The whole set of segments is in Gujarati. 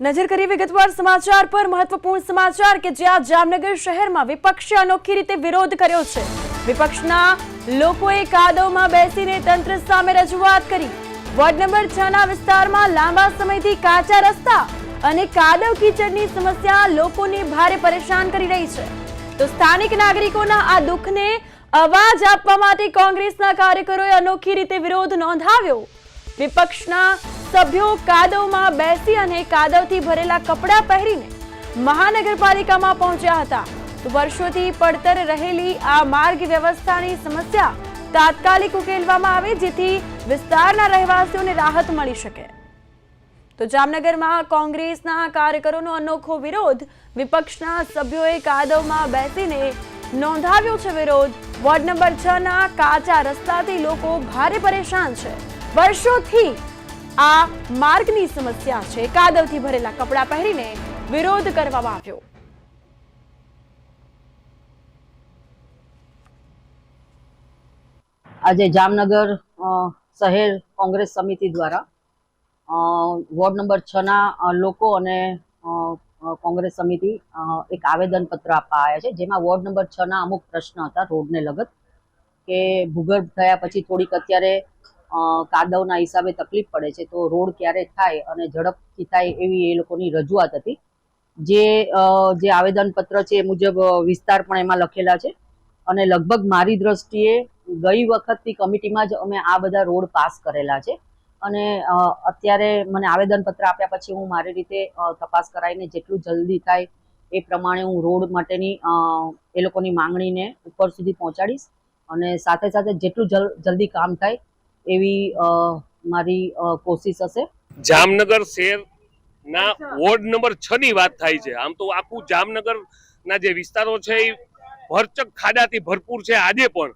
નજર કરી વિગતવાર સમાચાર પર મહત્વપૂર્ણ સમાચાર કે જ્યાં જામનગર શહેરમાં વિપક્ષે અનોખી રીતે વિરોધ કર્યો છે. વિપક્ષના લોકોએ કાદવમાં બેસીને તંત્ર સામે રજૂઆત કરી. વોર્ડ નંબર છ ના વિસ્તારમાં લાંબા સમયથી કાચા રસ્તા અને કાદવ કીચડની સમસ્યા લોકોને ભારે પરેશાન કરી રહી છે. તો સ્થાનિક નાગરિકોના આ દુઃખને અવાજ આપવા માટે કોંગ્રેસના કાર્યકરોએ અનોખી રીતે વિરોધ નોંધાવ્યો. વિપક્ષના સભ્યો કાદવમાં બેસી અને કાદવથી ભરેલા કપડાં પહેરીને મહાનગરપાલિકામાં પહોંચ્યા હતા. તો વર્ષોથી પડતર રહેલી આ માર્ગ વ્યવસ્થાની સમસ્યા તાત્કાલિક ઉકેલવામાં આવે જેથી વિસ્તારના રહેવાસીઓને રાહત મળી શકે. તો જામનગરમાં કોંગ્રેસના કાર્યકરોનો અનોખો વિરોધ વિપક્ષના સભ્યોએ કાદવમાં બેસીને નોંધાવ્યો છે વિરોધ. વોર્ડ નંબર છ ના કાચા રસ્તાથી લોકો ભારે પરેશાન છે. વર્ષોથી આ માર્ગની સમસ્યા છે. કાદવથી ભરેલા કપડાં પહેરીને વિરોધ કરવામાં આવ્યો. આજે જામનગર શહેર કોંગ્રેસ સમિતિ દ્વારા વોર્ડ નંબર છ ના લોકો અને કોંગ્રેસ સમિતિ એક આવેદનપત્ર આપવા આવ્યા છે, જેમાં વોર્ડ નંબર છ ના અમુક પ્રશ્ન હતા રોડને લગત, કે ભૂગર્ભ થયા પછી થોડીક અત્યારે કાદવના હિસાબે તકલીફ પડે છે, તો રોડ ક્યારે થાય અને ઝડપથી થાય એવી એ લોકોની રજૂઆત હતી. જે જે આવેદનપત્ર છે એ મુજબ વિસ્તાર પણ એમાં લખેલા છે. અને લગભગ મારી દ્રષ્ટિએ ગઈ વખતની કમિટીમાં જ અમે આ બધા રોડ પાસ કરેલા છે. અને અત્યારે મને આવેદનપત્ર આપ્યા પછી હું મારી રીતે તપાસ કરાવીને જેટલું જલ્દી થાય એ પ્રમાણે હું રોડ માટેની એ લોકોની માંગણીને ઉપર સુધી પહોંચાડીશ. અને સાથે સાથે જેટલું જલ- જલ્દી કામ થાય એવી મારી કોશિશ હશે. જામનગર શહેરના વોર્ડ નંબર છ ની વાત થાય છે. આમ તો આખું જામનગર ના જે વિસ્તારો છે એ ભરચક ખાડાથી ભરપૂર છે આજે પણ.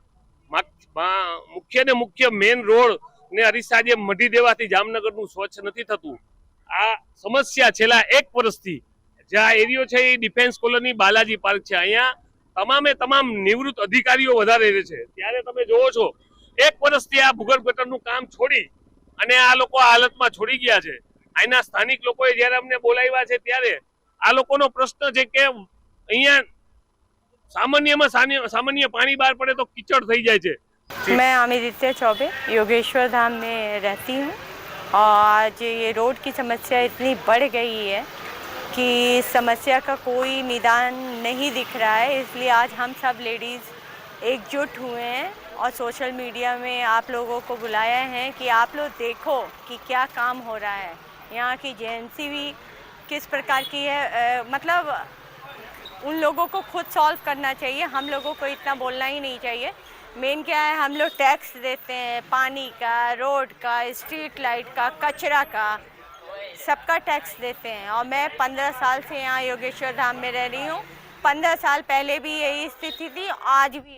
મુખ્ય ને મુખ્ય મેઇન રોડ ને અરીસા જે મઢી દેવાથી જામનગરનું સ્વચ્છ નથી થતું. આ સમસ્યા છેલ્લા એક વર્ષથી જે આ એરિયો છે એ ડિફેન્સ કોલોની બાલાજી પાર્ક છે. અહીંયા તમામે તમામ નિવૃત્ત અધિકારીઓ વધારે રહે છે. ત્યારે તમે જોવો છો એક વર્ષથી આ ભૂગર્ભ ગટરનું કામ છોડી અને આ લોકો આ હાલતમાં છોડી ગયા છે અહીંના સ્થાનિક લોકોએ જ્યારે અમને બોલાવ્યા છે ત્યારે આ લોકોનો પ્રશ્ન છે કે અહીંયા સામાન્યમાં સામાન્ય સામાન્ય પાણી બહાર પડે તો કીચડ થઈ જાય છે मैं अमिदित्य चौबे योगेश्वर धाम में रहती हूँ और आज ये रोड की समस्या इतनी बढ़ गई है कि समस्या का कोई निदान नहीं दिख रहा है इसलिए आज हम सब लेडीज़ एकजुट हुए हैं और सोशल मीडिया में आप लोगों को बुलाया है कि आप लोग देखो कि क्या काम हो रहा है। यहाँ की जेएनसी भी किस प्रकार की है अ, मतलब उन लोगों को खुद सॉल्व करना चाहिए। हम लोगों को इतना बोलना ही नहीं चाहिए। मेन क्या है हम लोग टैक्स देते हैं पानी का रोड का स्ट्रीट लाइट का कचरा का सबका टैक्स देते हैं। और मैं पंद्रह साल से यहाँ योगेश्वर धाम में रह रही हूँ। पंद्रह साल पहले भी यही स्थिति थी आज भी